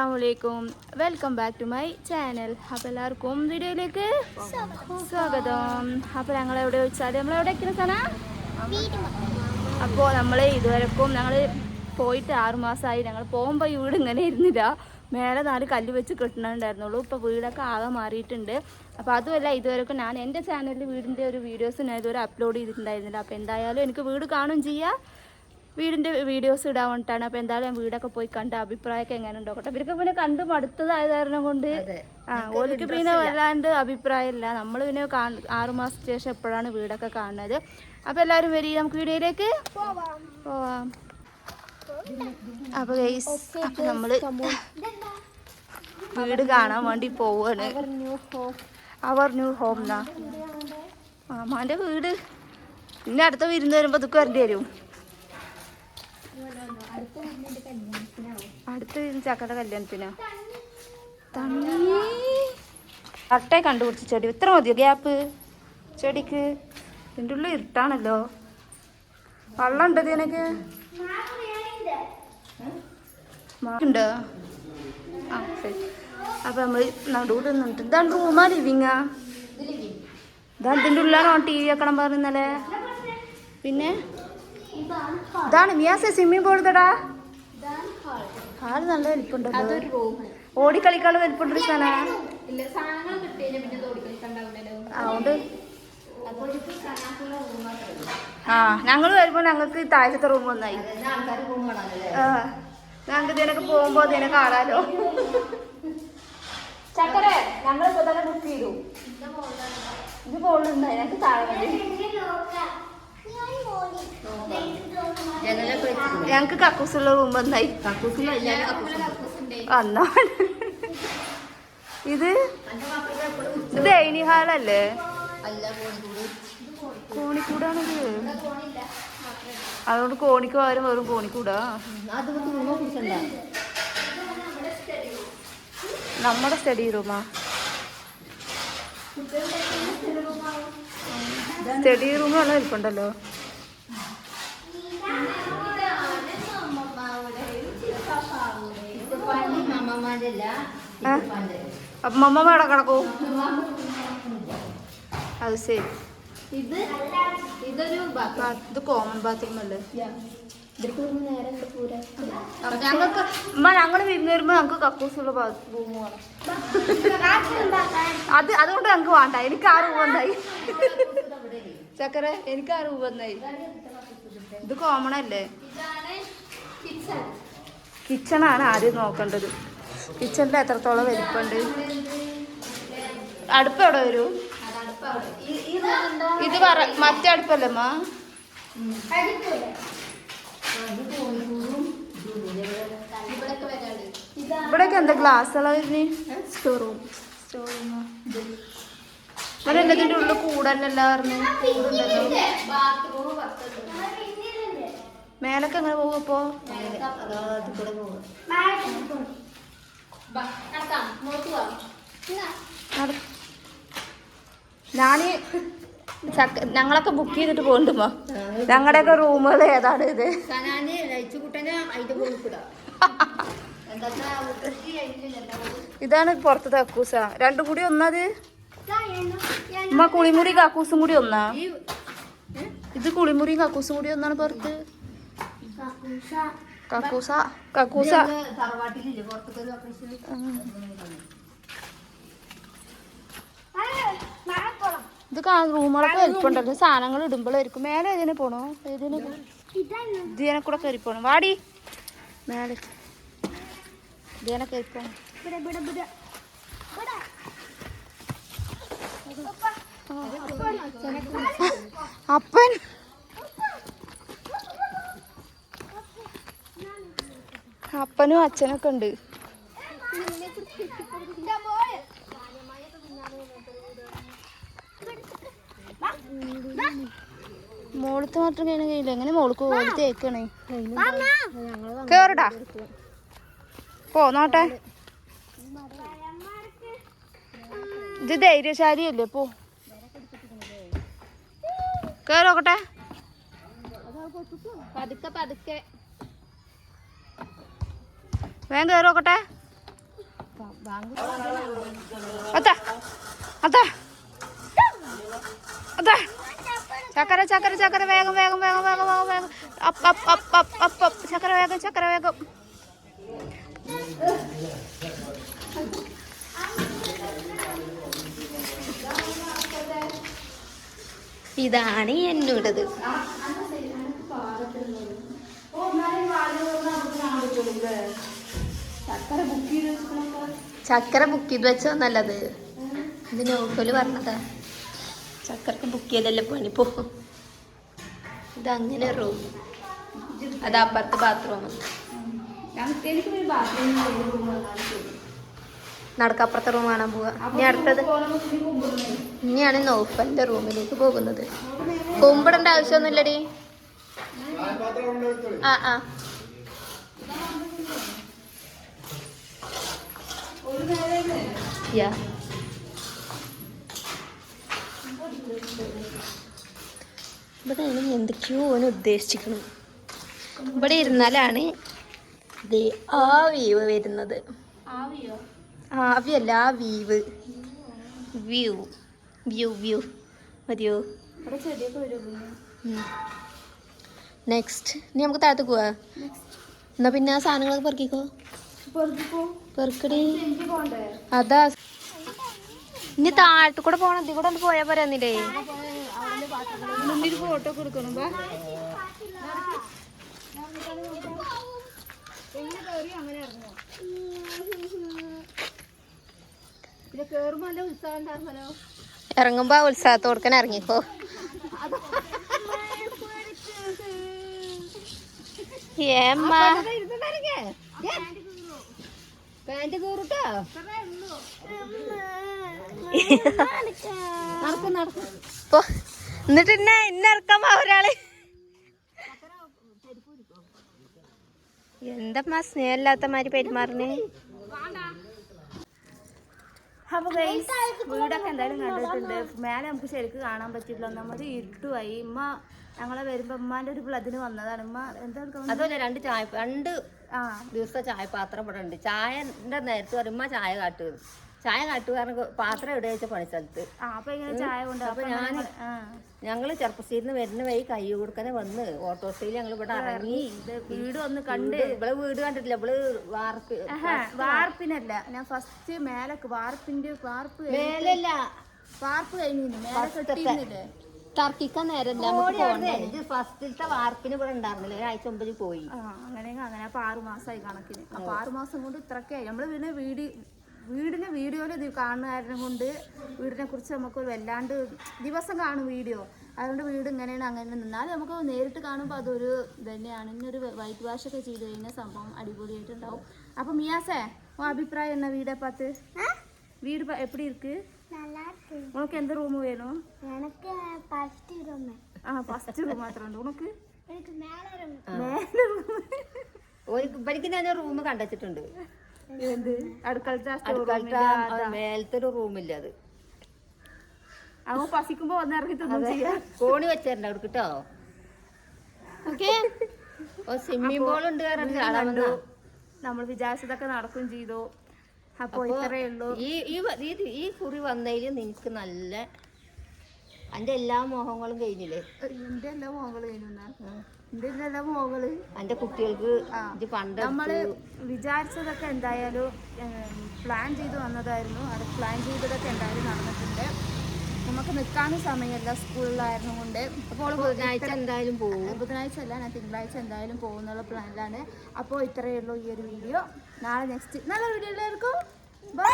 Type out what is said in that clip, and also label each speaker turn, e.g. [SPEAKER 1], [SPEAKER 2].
[SPEAKER 1] അസ്സാം വലൈക്കും welcome back to my channel അപ്പോൾ എല്ലാവർക്കും വീഡിയോയിലേക്ക് സ്വാഗതം. അപ്പോൾ ഞങ്ങൾ എവിടെ വെച്ചാൽ നമ്മൾ എവിടെ എത്തുന്ന സ്ഥലം? അപ്പോൾ നമ്മൾ ഇതുവരെക്കും ഞങ്ങൾ പോയിട്ട് ആറുമാസമായി ഞങ്ങൾ പോകുമ്പോൾ വീട് ഇങ്ങനെ ഇരുന്നില്ല. മേലെ നാല് കല്ല് വെച്ച് കെട്ടണുണ്ടായിരുന്നുള്ളൂ. ഇപ്പോൾ വീടൊക്കെ ആകെ മാറിയിട്ടുണ്ട്. അപ്പോൾ അതുമല്ല ഇതുവരെക്കും ഞാൻ എന്റെ ചാനലിൽ വീടിന്റെ ഒരു വീഡിയോസ് ഞാൻ ഇതുവരെ അപ്ലോഡ് ചെയ്തിട്ടുണ്ടായിരുന്നില്ല. അപ്പോൾ എന്തായാലും എനിക്ക് വീട് കാണുകയും ചെയ്യാം. വീടിന്റെ വീഡിയോസ് ഇടാൻ വേണ്ടിയിട്ടാണ് അപ്പോൾ എന്തായാലും ഞാൻ വീടൊക്കെ പോയി കണ്ട അഭിപ്രായമൊക്കെ എങ്ങനെ ഉണ്ടോട്ടെ ഇവർക്ക് പിന്നെ കണ്ട് മടുത്തതായത് കാരണം കൊണ്ട് ആ ഓർക്ക് പിന്നെ വല്ലാണ്ട് അഭിപ്രായമില്ല. നമ്മൾ പിന്നെ ആറുമാസത്തിന് ആറു ശേഷം എപ്പോഴാണ് വീടൊക്കെ കാണുന്നത്. അപ്പോൾ എല്ലാവരും വരി നമുക്ക് വീഡിയോയിലേക്ക് പോവാം. അപ്പോൾ ഗൈസ് അപ്പോൾ നമ്മൾ വീട് കാണാൻ വേണ്ടി പോവാണ്. അവർ ന്യൂ ഹോം എന്നാ മാമാന്റെ വീട്. പിന്നെ അടുത്ത വിരുന്ന് വരുമ്പോ ഇതൊക്കെ വരേണ്ടി വരും. അടുത്ത ചക്കയുടെ കല്യാണത്തിനോ. തണ്ണി. കറക്റ്റേ കണ്ടുപിടിച്ച ചെടി. ഇത്ര മതിയോ ഗ്യാപ്പ്? ചെടിക്ക്. ഇതിന്റെ ഉള്ളിൽ ഇരുട്ടാണല്ലോ. വെള്ളം ഉണ്ട് എനിക്ക് ഉണ്ടോ ആ ശരി. അപ്പൊ നമ്മൾ നടുവിടെ നിന്നിട്ട് ഇതാണ് റൂമാ ലിവിങ്ങാ ഇതാ ഇതിന്റെ ഉള്ളിലാണോ ടി വി വെക്കണം പറഞ്ഞല്ലേ പിന്നെ? ഇതാണ് മിയാസെ സ്വിമ്മിംഗ് പൂൾ തടാ ഹാൾ നല്ല വലിപ്പുണ്ടല്ലോ. ഓടിക്കളിക്കാൾ വലിപ്പുണ്ടൊരു സ്ഥലമാണ് അതുകൊണ്ട് ആ ഞങ്ങൾ വരുമ്പോൾ ഞങ്ങൾക്ക് താഴത്തെ റൂം വന്നായി ആ ഞങ്ങൾക്ക് ഇതിനൊക്കെ പോകുമ്പോ ഇതിനെ കാണാലോ. ചക്കരെ ഞങ്ങൾ ഇപ്പൊ തന്നെ ബുക്ക് ചെയ്തു. ഇത് പോകുന്നുണ്ടായി ഞങ്ങൾക്ക് താഴെ മതി ഞങ്ങൾക്ക് കക്കൂസുള്ള റൂം വന്നായി. അന്നാ ഇത് ഇത് ഡൈനിങ് ഹാളല്ലേ? കോണിക്കൂടാണിത്. അതുകൊണ്ട് കോണിക്ക് പകരം വെറും കോണിക്കൂടാ. നമ്മുടെ സ്റ്റഡി റൂമാ സ്റ്റഡി റൂം നല്ല വലിപ്പുണ്ടല്ലോ ആ? അപ്പൊ മമ്മ അവിടെ കിടക്കൂ. അത് ശരി.
[SPEAKER 2] ഇത് ഇതൊരു
[SPEAKER 1] ഇത് കോമൺ ബാത്റൂം അല്ലേ? ഞങ്ങൾക്ക് ഞങ്ങൾ വിരുന്ന് വരുമ്പോ ഞങ്ങൾക്ക് കക്കൂസുള്ള റൂം വേണം അത് അതുകൊണ്ട് ഞങ്ങൾക്ക് വേണ്ട. എനിക്ക് ആ റൂം വന്നായി ചക്കര എനിക്ക് ആ റൂം വന്നായി ഇത് കോമൺ അല്ലേ? കിച്ചണാണ് ആദ്യം നോക്കേണ്ടത്. കിച്ചണിൽ എത്രത്തോളം വലിപ്പുണ്ട് അടുപ്പ് എവിടെ വരും? ഇത് പറ മറ്റേ അടുപ്പല്ലേ
[SPEAKER 2] മാ
[SPEAKER 1] ഇവിടെയൊക്കെ എന്താ ഗ്ലാസ്സുള്ള വരുന്നേ?
[SPEAKER 2] സ്റ്റോർ റൂം
[SPEAKER 1] സ്റ്റോർ ഇവിടെ എല്ലാത്തിന്റെ ഉള്ളിൽ കൂടല്ലല്ല പറഞ്ഞു? കൂടുണ്ടല്ലോ. മേലൊക്കെ എങ്ങനെ പോകും അപ്പോ
[SPEAKER 2] ബാ, നടക്കാം നോക്ക് പോവാം
[SPEAKER 1] നട- ഞാൻ ചക്ക ഞങ്ങളൊക്കെ ബുക്ക് ചെയ്തിട്ട് പോകണ്ടുമോ ഞങ്ങളുടെയൊക്കെ റൂമുകൾ ഏതാണ് ഇത്? ഇതാണ് പുറത്തത്തെ കക്കൂസ. രണ്ടും കൂടി ഒന്നത് ഉമ്മ കുളിമുറി കക്കൂസും കൂടി ഒന്നാ?
[SPEAKER 2] ഈ
[SPEAKER 1] ഇത് കുളിമുറിയും കക്കൂസും കൂടി ഒന്നാണ് പുറത്ത്. കക്കൂസ. കക്കൂസ. ഇത് കാ റൂമുകളൊക്കെ വലിപ്പുണ്ടല്ലോ. സാധനങ്ങൾ ഇടുമ്പോഴായിരിക്കും മേലെ ഏതിനെ പോണോ? ഏതിനെ? ഇതിനെ കൂടെ കയറി പോണം. വാടി. മേലെ. ഇതിനെ കയറി പോണം. അപ്പൻ. അപ്പനും അച്ഛനൊക്കെ ഉണ്ട്. മോളത്ത് മാത്രം കഴിഞ്ഞ കഴിയില്ല എങ്ങനെ മോൾക്ക് ഓടി തേക്കണേ? കേറടാ. പോന്നോട്ടെ ഇത് ധൈര്യശാലിയല്ലേ പോ. കേറോക്കട്ടെ.
[SPEAKER 2] പതുക്കെ പതുക്കെ.
[SPEAKER 1] വേഗം കേറോക്കട്ടെ അതാ അതാ അതാ ചക്കര ചക്കര ചക്കര വേഗം വേഗം വേഗം വേഗം വേഗം വേഗം. Up up up up up up. ചക്കര വേഗം ചക്കര വേഗം.
[SPEAKER 2] ഇതാണ് എന്നോടത്.
[SPEAKER 1] ഓ
[SPEAKER 2] ചക്കര ബുക്ക് ചെയ്ത് വെച്ചോ നല്ലത്. ഇത് നോക്കൽ പറഞ്ഞതാ. ചക്കരക്ക് ബുക്ക് ചെയ്തല്ലേ പണി പോകും ഇതങ്ങനെ റൂം അത് അപ്പുറത്ത് ബാത്റൂം നടക്കപ്പുറത്തെ റൂം കാണാൻ പോവാ. ഇനി അടുത്തത് ഇനിയാണ് നോഫലിന്റെ റൂമിലേക്ക് പോകുന്നത്. കുമ്പിടേണ്ട ആവശ്യമൊന്നുമില്ലടി. ആ ആ. യാ ഇവിടെയാണ് എന്തൊക്കെയോ അവന് ഉദ്ദേശിക്കുന്നത് ഇവിടെ ഇരുന്നാലാണ് ആ വീവ് വരുന്നത്.
[SPEAKER 1] ആവിയോ
[SPEAKER 2] ആവിയല്ല ആ വീവ്. വ്യൂ വ്യൂ വ്യൂ മതിയോ?
[SPEAKER 1] ഇവിടെ
[SPEAKER 2] നെക്സ്റ്റ് ഇനി നമുക്ക് താഴത്ത് പോവാ. എന്നാ പിന്നെ ആ സാധനങ്ങളൊക്കെ പെറുക്കിക്കോ. അതാ. ഇനി താഴത്തു കൂടെ പോണം. ഇതിൽ കൂടെ ഒന്ന് പോയാ പോരാ എന്നില്ലേ
[SPEAKER 1] ഫോട്ടോ കൊടുക്കണം
[SPEAKER 2] ഇറങ്ങുമ്പോ ഉത്സാഹത്തോടുക്കൻ ഇറങ്ങിക്കോ. ഏമ്മ.
[SPEAKER 1] പാന്റ് കീറുട്ടോ.
[SPEAKER 2] എന്നിട്ട് എന്നെ എന്നെ പോരാൾ എന്താ ഒരാൾ. എന്തമ്മാ സ്നേഹമില്ലാത്ത മാതിരി പെരുമാറിന്
[SPEAKER 1] അപ്പൊ ഗൈസ് വീടൊക്കെ എന്തായാലും കണ്ടിട്ടുണ്ട്. മേലെ നമുക്ക് ശരിക്കും കാണാൻ പറ്റില്ല ഒന്നാമത് ഇരുട്ടുമായി ഉമ്മ ഞങ്ങളെ വരുമ്പോ ഉമ്മാന്റെ ഒരു ബ്ലഡിന് വന്നതാണ്. ഉമ്മ എന്താ
[SPEAKER 2] അതുപോലെ രണ്ട് ചായ രണ്ട്
[SPEAKER 1] ആ.
[SPEAKER 2] ദിവസത്തെ ചായ പാത്രം ഇവിടെ ഉണ്ട്. ചായന്റെ നേരത്തെ പറയുമ്പോ ചായ കാട്ടുക ചായ കാട്ടുകാരൻ പാത്രം എവിടെ വെച്ച പണി സ്ഥലത്ത്.
[SPEAKER 1] ആ അപ്പൊ
[SPEAKER 2] ഞാൻ ഞങ്ങൾ ചെറുപ്പശ്ശേരിയിൽ നിന്ന് വരുന്ന വഴി കൈ കൊടുക്കനെ വന്ന്. ഓട്ടോസ്റ്റയിൽ ഞങ്ങൾ ഇവിടെ ഇറങ്ങി
[SPEAKER 1] വീട് ഒന്ന് കണ്ട്
[SPEAKER 2] വീട് ഇവിടെ വീട് കണ്ടിട്ടില്ല. ഇവിടെ
[SPEAKER 1] വാർപ്പ് വാർപ്പിനല്ല. ഞാൻ ഫസ്റ്റ് മേലക്ക് വാർപ്പിന്റെ വാർപ്പ്
[SPEAKER 2] മേലല്ല.
[SPEAKER 1] വാർപ്പ് കഴിഞ്ഞില്ലേ മേലെ കെട്ടിയിരുന്നില്ലേ?
[SPEAKER 2] തർക്കിക്കാൻ നേരല്ല ഇത് ഫസ്റ്റത്തെ വാർപ്പിന് ഇവിടെ ഉണ്ടായിരുന്നില്ല ഒരാഴ്ച മുമ്പ് പോയി.
[SPEAKER 1] അങ്ങനെയെങ്കിൽ അങ്ങനെ അപ്പൊ ആറുമാസമായി കണക്കിന്. അപ്പൊ ആറുമാസം കൊണ്ട് ഇത്രയൊക്കെയായി നമ്മൾ പിന്നെ വീട് വീടിന് വീഡിയോയിൽ ഇത് കാണുന്ന കാരണം കൊണ്ട് വീടിനെ കുറിച്ച് നമുക്ക് വല്ലാണ്ട് ദിവസം കാണും വീഡിയോ. അതുകൊണ്ട് വീട് ഇങ്ങനെയാണ് അങ്ങനെ നിന്നാലും നമുക്ക് നേരിട്ട് കാണുമ്പോൾ അതൊരു തന്നെയാണ്. ഇന്നൊരു വൈറ്റ് വാഷ് ഒക്കെ ചെയ്ത് കഴിഞ്ഞാൽ സംഭവം അടിപൊളിയായിട്ടുണ്ടാവും. അപ്പം മിയാസേ അഭിപ്രായം എന്നാ വീടെ പാത്ത് വീട് എപ്പിടി ഇരിക്ക്? உனக்கு எந்த ரூம் வேணும்
[SPEAKER 3] எனக்கு ஃபர்ஸ்ட் ரூம்
[SPEAKER 1] ஆ ஃபர்ஸ்ட் ரூம் மாத்திரம் உண்டு உனக்கு
[SPEAKER 3] எனக்கு மேல ரூம்
[SPEAKER 1] மேல ரூம்
[SPEAKER 2] ഒരു ഇവർക്ക് ഞാൻ റൂം കണ്ടുവച്ചിട്ടുണ്ട്
[SPEAKER 1] എന്ത് അടുക്കളത്തെ
[SPEAKER 2] അടുക്കളത്തെ മേലത്തെ ഒരു റൂമില്ല അത്
[SPEAKER 1] അവൻ പസിക്കുമ്പോ വന്ന് ഇറങ്ങി തിന്നും ചെയ്യാം
[SPEAKER 2] കോണി വെച്ചിട്ടുണ്ട് അവിടെ കേട്ടോ ഓക്കെ സ്വിമ്മിംഗ് പൂൾ ഉണ്ട് കാരണം ചാടാൻ വന്നാ.
[SPEAKER 1] നമ്മൾ വിചാരിച്ചതൊക്കെ നടക്കും ചെയ്തു ഇത്രയേ ഉള്ളൂ.
[SPEAKER 2] ഈ ഈ ഈ- കുറി വന്നതിൽ നിനക്ക് നല്ല അന്റെ എല്ലാ മോഹങ്ങളും കഴിഞ്ഞില്ലേ?
[SPEAKER 1] എന്റെ എല്ലാ മോഹങ്ങളും കഴിഞ്ഞാ എല്ലാ മോഹങ്ങൾ.
[SPEAKER 2] എന്റെ കുട്ടികൾക്ക്. ഇത് പണ്ട്
[SPEAKER 1] നമ്മൾ വിചാരിച്ചതൊക്കെ എന്തായാലും പ്ലാൻ ചെയ്ത് വന്നതായിരുന്നു. അത് പ്ലാൻ ചെയ്തതൊക്കെ എന്തായാലും നടന്നിട്ടുണ്ട്. നമുക്ക് നിൽക്കാനും സമയമല്ല. സ്കൂളിലായിരുന്നു കൊണ്ട്.
[SPEAKER 2] അപ്പോൾ ബുധനാഴ്ച എന്തായാലും പോകും
[SPEAKER 1] ബുധനാഴ്ച അല്ല ഞാൻ തിങ്കളാഴ്ച എന്തായാലും പോകുന്നുള്ള പ്ലാനിലാണ്. അപ്പോൾ ഇത്രയേ ഉള്ളൂ ഈ ഒരു വീഡിയോ. നാളെ നെക്സ്റ്റ് നല്ല വീഡിയോ എല്ലാവർക്കും. ബൈ